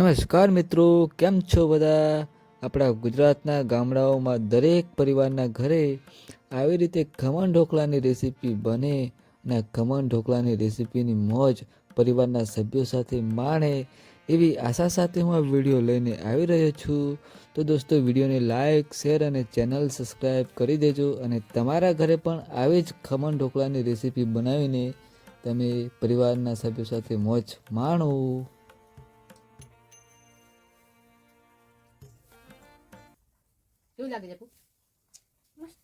નમસ્કાર મિત્રો, કેમ છો બધા? આપણા ગુજરાતના ગામડાઓમાં દરેક પરિવારના ઘરે આવી રીતે ખમણ ઢોકળાની રેસીપી બને અને ખમણ ઢોકળાની રેસીપીની મોજ પરિવારના સભ્યો સાથે માણે એવી આશા સાથે હું આ વીડિયો લઈને આવી રહ્યો છું. તો દોસ્તો, વિડીયોને લાઇક શેર અને ચેનલ સબસ્ક્રાઈબ કરી દેજો અને તમારા ઘરે પણ આવી જ ખમણ ઢોકળાની રેસીપી બનાવીને તમે પરિવારના સભ્યો સાથે મોજ માણો. કેવું લાગે છે મસ્ત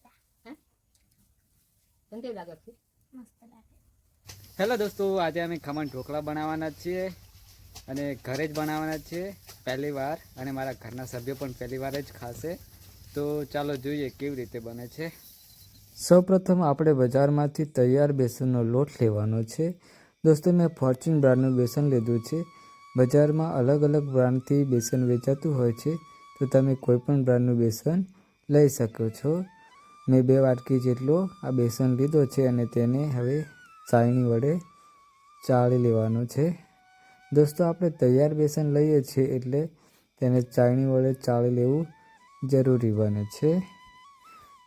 તને કેવું લાગે છે મસ્ત લાગે. હેલો દોસ્તો આજે અમે ખમણ ઢોકળા બનાવવાના છીએ અને ઘરે જ બનાવવાના જ છીએ પહેલી વાર. અને મારા ઘરના સભ્યો પણ પહેલી વાર જ ખાશે. તો ચાલો જોઈએ કેવી રીતે બને છે. સૌપ્રથમ આપણે બજારમાંથી તૈયાર બેસનનો લોટ લેવાનો છે. દોસ્તો મેં ફોર્ચ્યુન બ્રાન્ડનું બેસન લીધું છે. બજારમાં અલગ અલગ બ્રાન્ડથી બેસન વેચાતું હોય છે. તો તમે કોઈપણ બ્રાન્ડનું બેસન લઈ શકો છો. મેં બે વાટકી જેટલો આ બેસન લીધો છે અને તેને હવે ચાળણી વડે ચાળી લેવાનું છે. દોસ્તો, આપણે તૈયાર બેસન લઈએ છીએ એટલે તેને ચાળણી વડે ચાળી લેવું જરૂરી બને છે.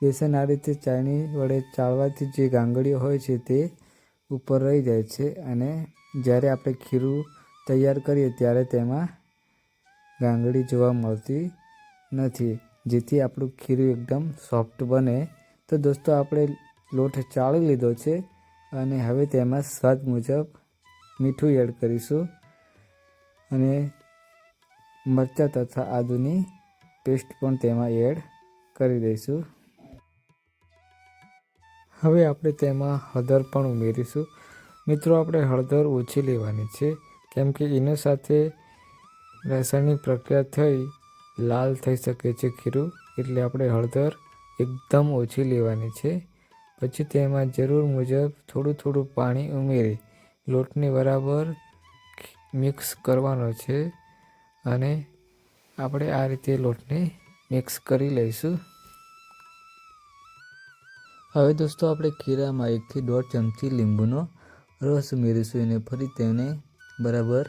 બેસન આ રીતે ચાળણી વડે ચાળવાથી જે ગાંગડીઓ હોય છે તે ઉપર રહી જાય છે અને જ્યારે આપણે ખીરું તૈયાર કરીએ ત્યારે તેમાં ગાંગડી જોવા મળતી નથી. જેથી આપણું ખીરું એકદમ સોફ્ટ બને. તો દોસ્તો, આપણે લોટ ચાળી લીધો છે અને હવે તેમાં સ્વાદ મુજબ મીઠું એડ કરીશું અને મરચાં તથા આદુની પેસ્ટ પણ તેમાં એડ કરી દઈશું. હવે આપણે તેમાં હળદર પણ ઉમેરીશું. મિત્રો, આપણે હળદર ઓછી લેવાની છે, કેમ કે એના સાથે રાસાયણિક પ્રક્રિયા થઈ લાલ થઈ શકે છે ખીરું, એટલે આપણે હળદર એકદમ ઓછી લેવાની છે. પછી તેમાં જરૂર મુજબ થોડું થોડું પાણી ઉમેરી લોટને બરાબર મિક્સ કરવાનો છે અને આપણે આ રીતે લોટને મિક્સ કરી લઈશું. હવે દોસ્તો આપણે ખીરામાં એકથી દોઢ ચમચી લીંબુનો રસ ઉમેરીશું અને ફરી તેને બરાબર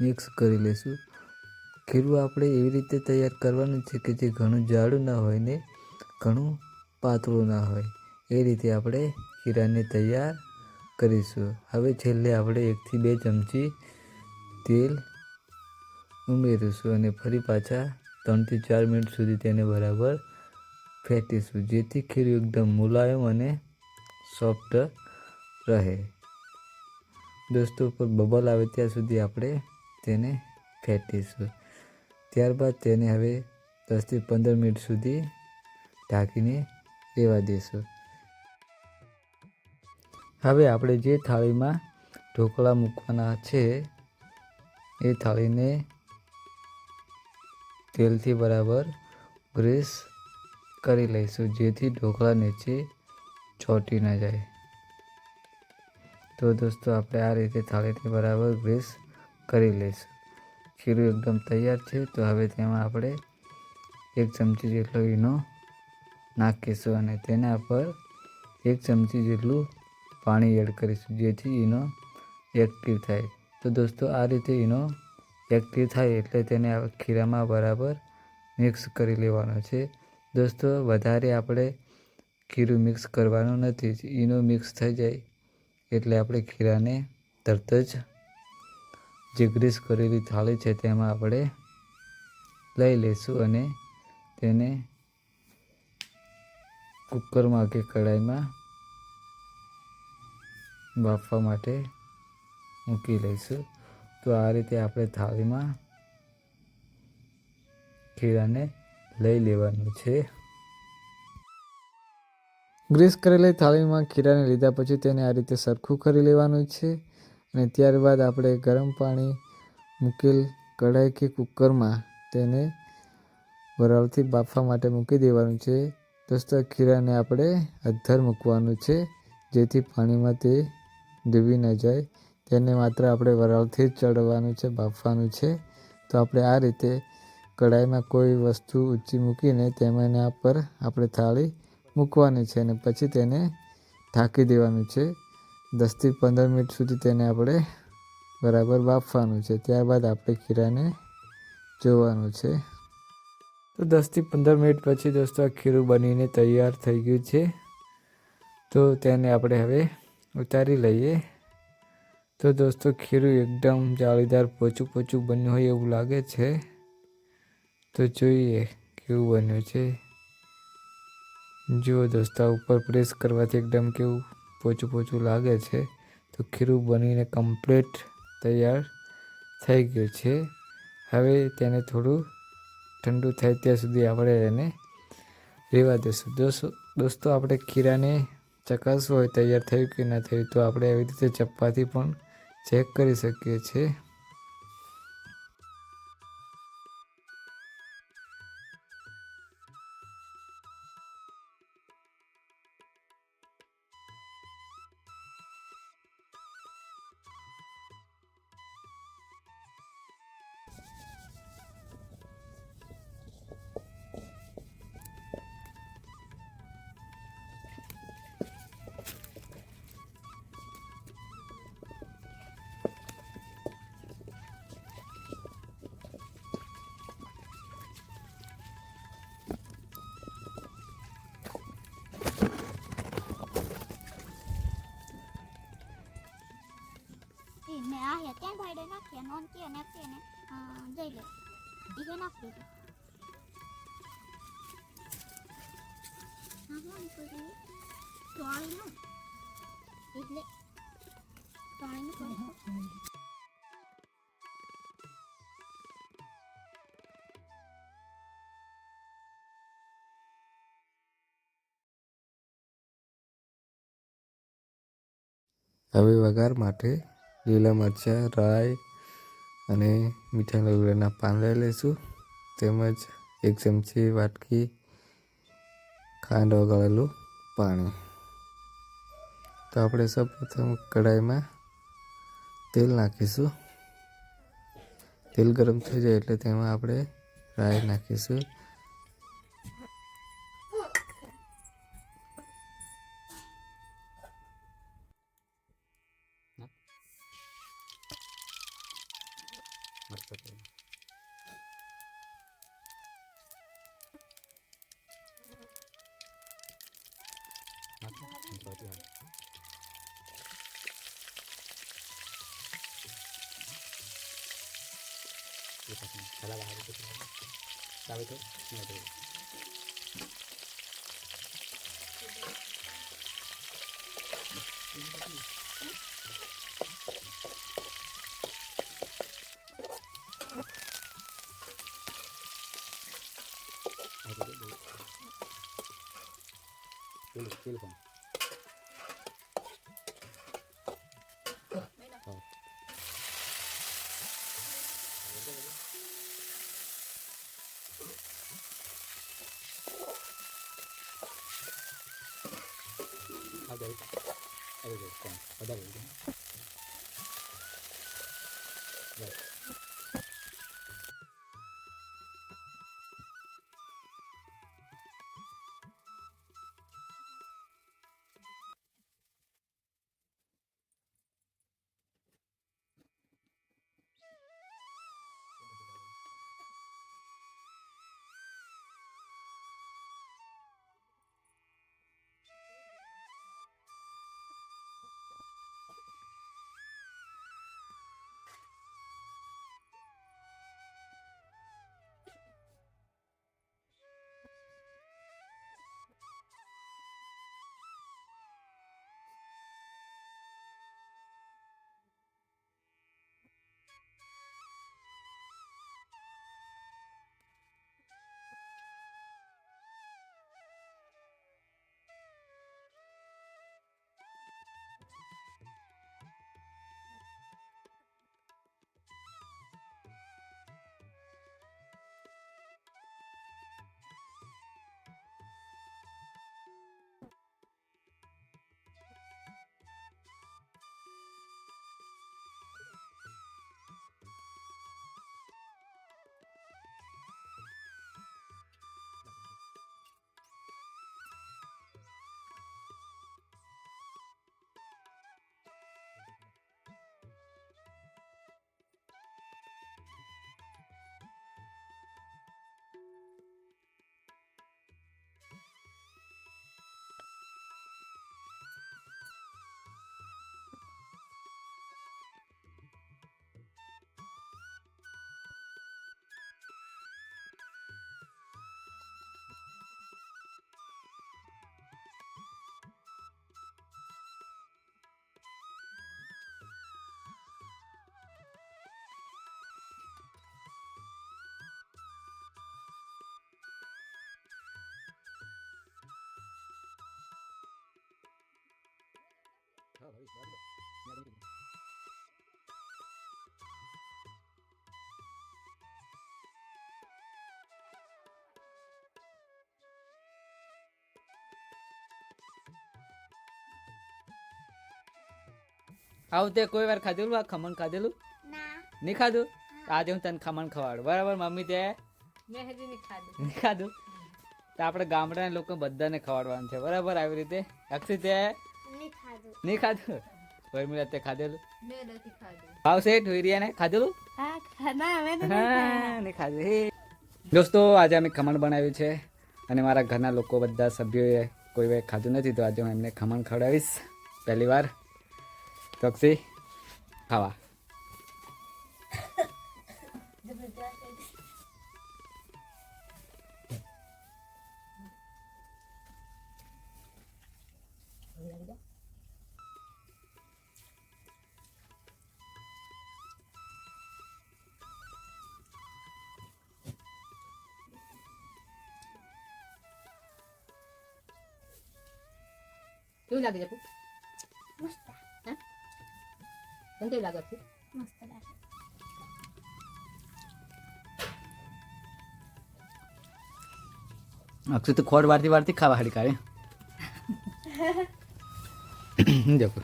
મિક્સ કરી લઈશું. ખીરું આપણે એવી રીતે તૈયાર કરવાનું છે કે જે ઘણું જાડું ના હોય ને ઘણું પાતળું ના હોય. એ રીતે આપણે ખીરાને તૈયાર કરીશું. હવે છેલ્લે આપણે એકથી બે ચમચી તેલ ઉમેરીશું અને ફરી પાછા ત્રણથી ચાર મિનિટ સુધી તેને બરાબર ફેંટીશું, જેથી ખીરું એકદમ મુલાયમ અને સોફ્ટ રહે. દોસ્તો, ઉપર બબલ આવે ત્યાં સુધી આપણે તેને ફેંટીશું. ત્યારબાદ તેને હવે દસથી પંદર મિનિટ સુધી ઢાંકીને રહેવા દઈશું હવે આપણે જે થાળીમાં ઢોકળા મૂકવાના છે, એ થાળીને તેલથી બરાબર ગ્રેસ કરી લઈશું, જેથી ઢોકળા નીચે ચોટી ન જાય. તો દોસ્તો, આપણે આ રીતે થાળીને બરાબર ગ્રેસ કરી લઈશું. ખીરું એકદમ તૈયાર છે. તો હવે તેમાં આપણે એક ચમચી જેટલો ઈનો નાખીશું અને તેના પર એક ચમચી જેટલું પાણી એડ કરીશું, જેથી ઈનો એક્ટિવ થાય. તો દોસ્તો, આ રીતે ઈનો એક્ટિવ થાય એટલે તેને ખીરામાં બરાબર મિક્સ કરી લેવાનો છે. દોસ્તો, વધારે આપણે ખીરું મિક્સ કરવાનું નથી. ઈનો મિક્સ થઈ જાય એટલે આપણે ખીરાને તરત જ જે ગ્રીસ કરેલી થાળી છે તેમાં આપણે લઈ લઈશું અને તેને કુકરમાં કે કઢાઈમાં બાફવા માટે મૂકી લઈશું. તો આ રીતે આપણે થાળીમાં ખીરાને લઈ લેવાનું છે. ગ્રીસ કરેલી થાળીમાં ખીરાને લીધા પછી તેને આ રીતે સરખું કરી લેવાનું છે. અને ત્યારબાદ આપણે ગરમ પાણી મૂકેલ કઢાઈ કે કુકરમાં તેને વરાળથી બાફવા માટે મૂકી દેવાનું છે. દોસ્તો ખીરાને આપણે અધ્ધર મૂકવાનું છે, જેથી પાણીમાં તે ડૂબી ન જાય. તેને માત્ર આપણે વરાળથી જ ચડવાનું છે, બાફવાનું છે. તો આપણે આ રીતે કઢાઈમાં કોઈ વસ્તુ ઊંચી મૂકીને તેમાંના પર આપણે થાળી મૂકવાની છે અને પછી તેને ઢાંકી દેવાનું છે. દસથી પંદર મિનિટ સુધી તેને આપણે બરાબર બાફવાનું છે. ત્યારબાદ આપણે ખીરાને જોવાનું છે. તો દસથી પંદર મિનિટ પછી દોસ્તો, આ ખીરું બનીને તૈયાર થઈ ગયું છે. તો તેને આપણે હવે ઉતારી લઈએ. તો દોસ્તો, ખીરું એકદમ જાળીદાર પોચું પોચું બન્યું હોય એવું લાગે છે. તો જોઈએ, કેવું બન્યું છે. જુઓ દોસ્તો ઉપર પ્રેસ કરવાથી એકદમ કેવું પોચું પોચું લાગે છે, તો ખીરું બનીને કમ્પ્લીટ તૈયાર થઈ ગયું છે. હવે તેને થોડું ઠંડુ થાય ત્યાં સુધી આપણે એને રહેવા દઈશું દોસ્તો આપણે ખીરાને ચકાસવું હોય તૈયાર થયું કે ના થયું, તો આપણે એવી રીતે ચપ્પાથી પણ ચેક કરી શકીએ છીએ. ભાઈડે નાખ્યા નોન કે ને કે ને જઈ લે ઈ નાખી હવે વઘાર માટે લીલા મરચાં, રાઈ અને મીઠા લીમડાના પાન લઈ લઈશું. તેમજ એક ચમચી વાટકી ખાંડ ઓગાળેલું પાણી. તો આપણે સૌપ્રથમ કઢાઈમાં તેલ નાખીશું. તેલ ગરમ થઈ જાય એટલે તેમાં આપણે રાઈ નાખીશું. pequeño. Nacho, చాలా బాగా కాబట్టి చిన్నది Thank you. 1번. 어. 아, 네. 아, 네. 아, 네. 아, 네. 네. 아, 네, 네. આવું તે કોઈ વાર ખાધેલું? આ ખમણ ખાધેલું? નહીં ખાધું? આજે હું તને ખમણ ખવાડું. બરાબર મમ્મી તે? નહીં ખાધું. તો આપણે ગામડાના લોકો બધાને ખવાડવાનું છે. બરાબર આવી રીતે? અક્ષી તે નહીં ખાધું? નહીં ખાધું તે ખાધેલું. મેં નથી ખાધું. ઠોઈરિયાને ખાધેલું? હા નહીં ખાધું. હે. દોસ્તો આજે અમે ખમણ બનાવ્યું છે અને મારા ઘરના લોકો બધા સભ્યોએ કોઈ વાર ખાધું નથી તો આજે હું એમને ખમણ ખવડાવીશ. પહેલી વાર. તો ખાવા. કેવું લાગે છે મસ્ત તને કેવું લાગે છે મસ્ત લાગે અક્ષય તો ખોટ વારતી વારતી ખાવા હાડી કાઢે દેખો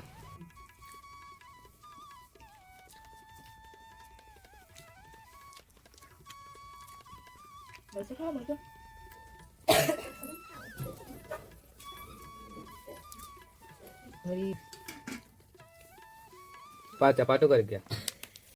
બસ ખાવા બધું પાછા પાટો કરી ગયા.